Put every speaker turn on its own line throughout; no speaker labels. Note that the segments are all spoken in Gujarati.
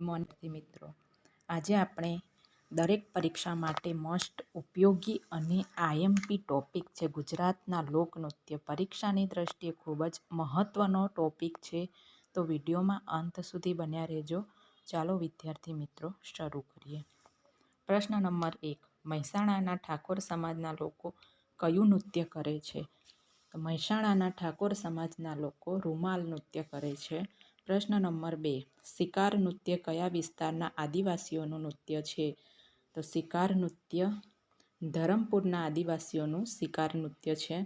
મોર્નિંગ મિત્રો. આજે આપણે દરેક પરીક્ષા માટે મોસ્ટ ઉપયોગી અને આઈએમપી ટોપિક છે. ગુજરાતના લોકનૃત્ય પરીક્ષાની દ્રષ્ટિએ ખૂબ જ મહત્ત્વનો ટોપિક છે. તો વિડીયોમાં અંત સુધી બન્યા રહેજો. ચાલો વિદ્યાર્થી મિત્રો, શરૂ કરીએ. પ્રશ્ન નંબર એક. મહેસાણાના ઠાકોર સમાજના લોકો કયું નૃત્ય કરે છે? તો મહેસાણાના ઠાકોર સમાજના લોકો રૂમાલ નૃત્ય કરે છે. પ્રશ્ન નંબર બે. શિકાર નૃત્ય કયા વિસ્તારના આદિવાસીઓનું નૃત્ય છે? તો શિકાર નૃત્ય ધરમપુરના આદિવાસીઓનું શિકાર નૃત્ય છે.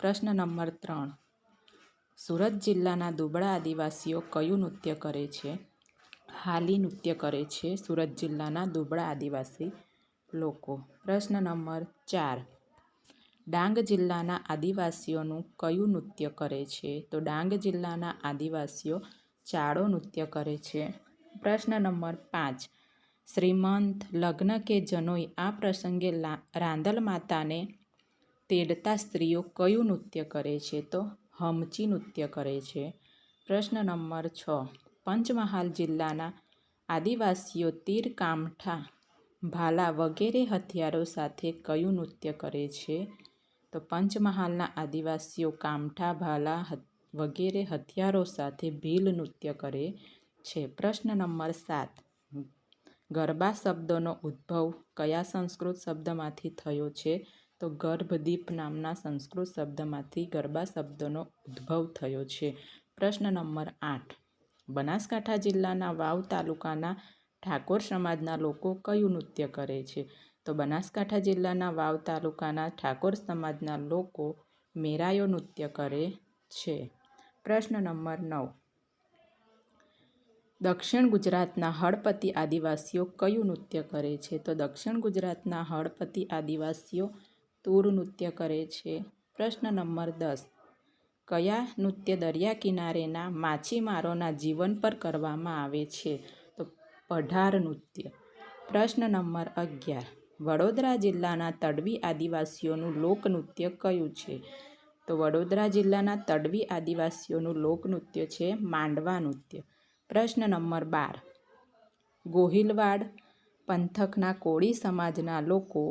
પ્રશ્ન નંબર ત્રણ. સુરત જિલ્લાના દુબળા આદિવાસીઓ કયું નૃત્ય કરે છે? હાલી નૃત્ય કરે છે સુરત જિલ્લાના દુબળા આદિવાસી લોકો. પ્રશ્ન નંબર ચાર. ડાંગ જિલ્લાના આદિવાસીઓનું કયું નૃત્ય કરે છે? તો ડાંગ જિલ્લાના આદિવાસીઓ ચાડો નૃત્ય કરે છે. પ્રશ્ન નંબર પાંચ. શ્રીમંત લગ્ન કે જનોઈ આ પ્રસંગે રાંદલ માતાને તેડતા સ્ત્રીઓ કયું નૃત્ય કરે છે? તો હમચી નૃત્ય કરે છે. પ્રશ્ન નંબર છ. પંચમહાલ જિલ્લાના આદિવાસીઓ તીર કામઠા ભાલા વગેરે હથિયારો સાથે કયું નૃત્ય કરે છે? તો પંચમહાલના આદિવાસીઓ કામઠા, ભાલા વગેરે હથિયારો સાથે ભીલ નૃત્ય કરે છે. પ્રશ્ન નંબર સાત. ગરબા શબ્દનો ઉદ્ભવ કયા સંસ્કૃત શબ્દમાંથી થયો છે? તો ગર્ભદીપ નામના સંસ્કૃત શબ્દમાંથી ગરબા શબ્દનો ઉદ્ભવ થયો છે. પ્રશ્ન નંબર આઠ. બનાસકાંઠા જિલ્લાના વાવ તાલુકાના ઠાકોર સમાજના લોકો કયું નૃત્ય કરે છે? તો બનાસકાંઠા જિલ્લાના વાવ તાલુકાના ઠાકોર સમાજના લોકો મેરાયો નૃત્ય કરે છે. પ્રશ્ન નંબર નવ. દક્ષિણ ગુજરાતના હળપતિ આદિવાસીઓ કયું નૃત્ય કરે છે? તો દક્ષિણ ગુજરાતના હળપતિ આદિવાસીઓ તૂર નૃત્ય કરે છે. પ્રશ્ન નંબર દસ. કયા નૃત્ય દરિયા કિનારેના માછીમારોના જીવન પર કરવામાં આવે છે? તો પઢાર નૃત્ય. પ્રશ્ન નંબર અગિયાર. વડોદરા જિલ્લાના તડવી આદિવાસીઓનું લોકનૃત્ય કયું છે? તો વડોદરા જિલ્લાના તડવી આદિવાસીઓનું લોકનૃત્ય છે માંડવા નૃત્ય. પ્રશ્ન નંબર બાર. ગોહિલવાડ પંથકના કોળી સમાજના લોકો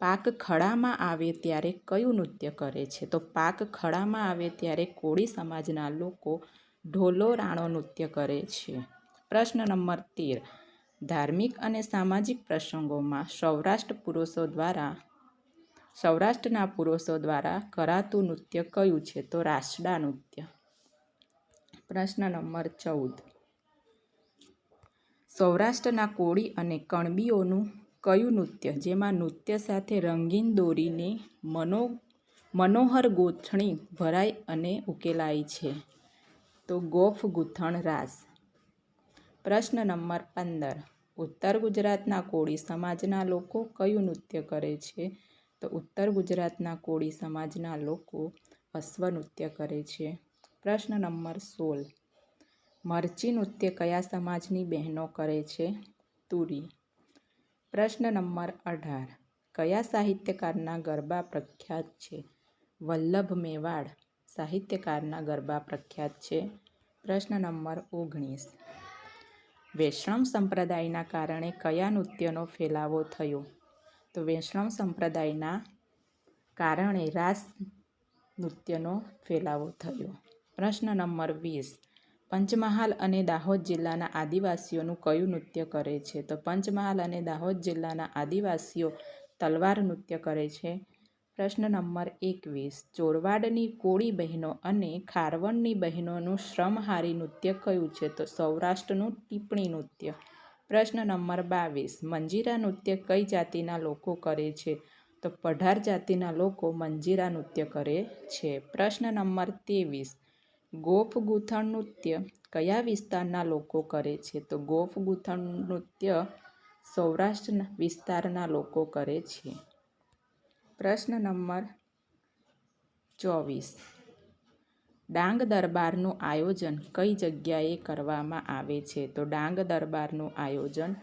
પાક ખડામાં આવે ત્યારે કયું નૃત્ય કરે છે? તો પાક ખડામાં આવે ત્યારે કોળી સમાજના લોકો ઢોલો રાણો નૃત્ય કરે છે. પ્રશ્ન નંબર તેર. ધાર્મિક અને સામાજિક પ્રસંગોમાં સૌરાષ્ટ્ર પુરુષો દ્વારા, સૌરાષ્ટ્રના પુરુષો દ્વારા કરાતું નૃત્ય કયું છે? તો રાસડા નૃત્ય. પ્રશ્ન નંબર ચૌદ. સૌરાષ્ટ્રના કોળી અને કણબીઓનું કયું નૃત્ય? જેમાં નૃત્ય સાથે રંગીન દોરીને મનો, મનોહર ગોથણી ભરાય અને ઉકેલાય છે. તો ગોફ ગૂંથણ રાસ. પ્રશ્ન નંબર પંદર. ઉત્તર ગુજરાતના કોળી સમાજના લોકો કયું નૃત્ય કરે છે? તો ઉત્તર ગુજરાતના કોળી સમાજના લોકો અશ્વ નૃત્ય કરે છે. પ્રશ્ન નંબર સોળ. મરચી નૃત્ય કયા સમાજની બહેનો કરે છે? તુરી. પ્રશ્ન નંબર અઢાર. કયા સાહિત્યકારના ગરબા પ્રખ્યાત છે? વલ્લભ મેવાડ સાહિત્યકારના ગરબા પ્રખ્યાત છે. પ્રશ્ન નંબર ઓગણીસ. વૈષ્ણવ સંપ્રદાયના કારણે કયા નૃત્યનો ફેલાવો થયો? તો વૈષ્ણવ સંપ્રદાયના કારણે રાસ નૃત્યનો ફેલાવો થયો. પ્રશ્ન નંબર વીસ. પંચમહાલ અને દાહોદ જિલ્લાના આદિવાસીઓનું કયું નૃત્ય કરે છે? તો પંચમહાલ અને દાહોદ જિલ્લાના આદિવાસીઓ તલવાર નૃત્ય કરે છે. પ્રશ્ન નંબર એકવીસ. ચોરવાડની કોળી બહેનો અને ખારવણની બહેનોનું શ્રમહારી નૃત્ય કયું છે? તો સૌરાષ્ટ્રનું ટીપણી નૃત્ય. પ્રશ્ન નંબર બાવીસ. મંજીરા નૃત્ય કઈ જાતિના લોકો કરે છે? તો પઢાર જાતિના લોકો મંજીરા નૃત્ય કરે છે. પ્રશ્ન નંબર ત્રેવીસ. ગોફ ગૂંથણ નૃત્ય કયા વિસ્તારના લોકો કરે છે? તો ગોફ ગૂંથણ નૃત્ય સૌરાષ્ટ્ર વિસ્તારના લોકો કરે છે. પ્રશ્ન નંબર ચોવીસ. ડાંગ દરબારનું આયોજન કઈ જગ્યાએ કરવામાં આવે છે? તો ડાંગ દરબારનું આયોજન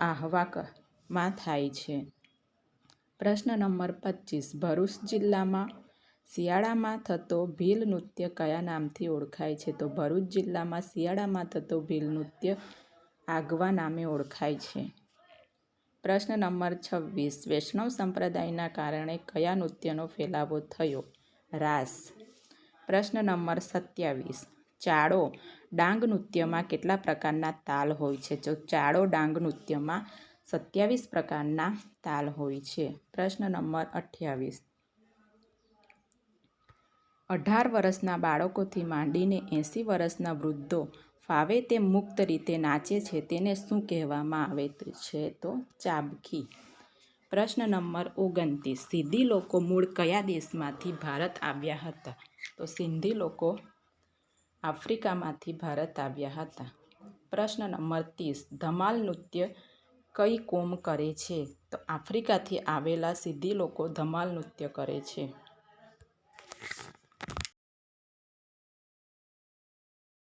આહવાકમાં થાય છે. પ્રશ્ન નંબર પચીસ. ભરૂચ જિલ્લામાં શિયાળામાં થતો ભીલ નૃત્ય કયા નામથી ઓળખાય છે? તો ભરૂચ જિલ્લામાં શિયાળામાં થતો ભીલ નૃત્ય આગવા નામે ઓળખાય છે. પ્રશ્ન નંબર છવ્વીસ. વૈષ્ણવ સંપ્રદાયના કારણે કયા નૃત્યનો ફેલાવો થયો? રાસ. પ્રશ્ન નંબર સત્યાવીસ. ચાડો ડાંગ નૃત્યમાં કેટલા પ્રકારના તાલ હોય છે? જો ચાડો ડાંગ નૃત્યમાં સત્યાવીસ પ્રકારના તાલ હોય છે. પ્રશ્ન નંબર અઠ્યાવીસ. અઢાર વર્ષના બાળકોથી માંડીને એંસી વર્ષના વૃદ્ધો ફાવે તે મુક્ત રીતે નાચે છે તેને શું કહેવામાં આવે છે તો ચાબખી. પ્રશ્ન નંબર ઓગણત્રીસ. સિદ્ધી લોકો મૂળ કયા દેશમાંથી ભારત આવ્યા હતા? તો સિંધી લોકો આફ્રિકામાંથી ભારત આવ્યા હતા. પ્રશ્ન નંબર ત્રીસ. ધમાલ નૃત્ય કઈ કોમ કરે છે? તો આફ્રિકાથી આવેલા સિદ્ધી લોકો ધમાલ નૃત્ય કરે છે.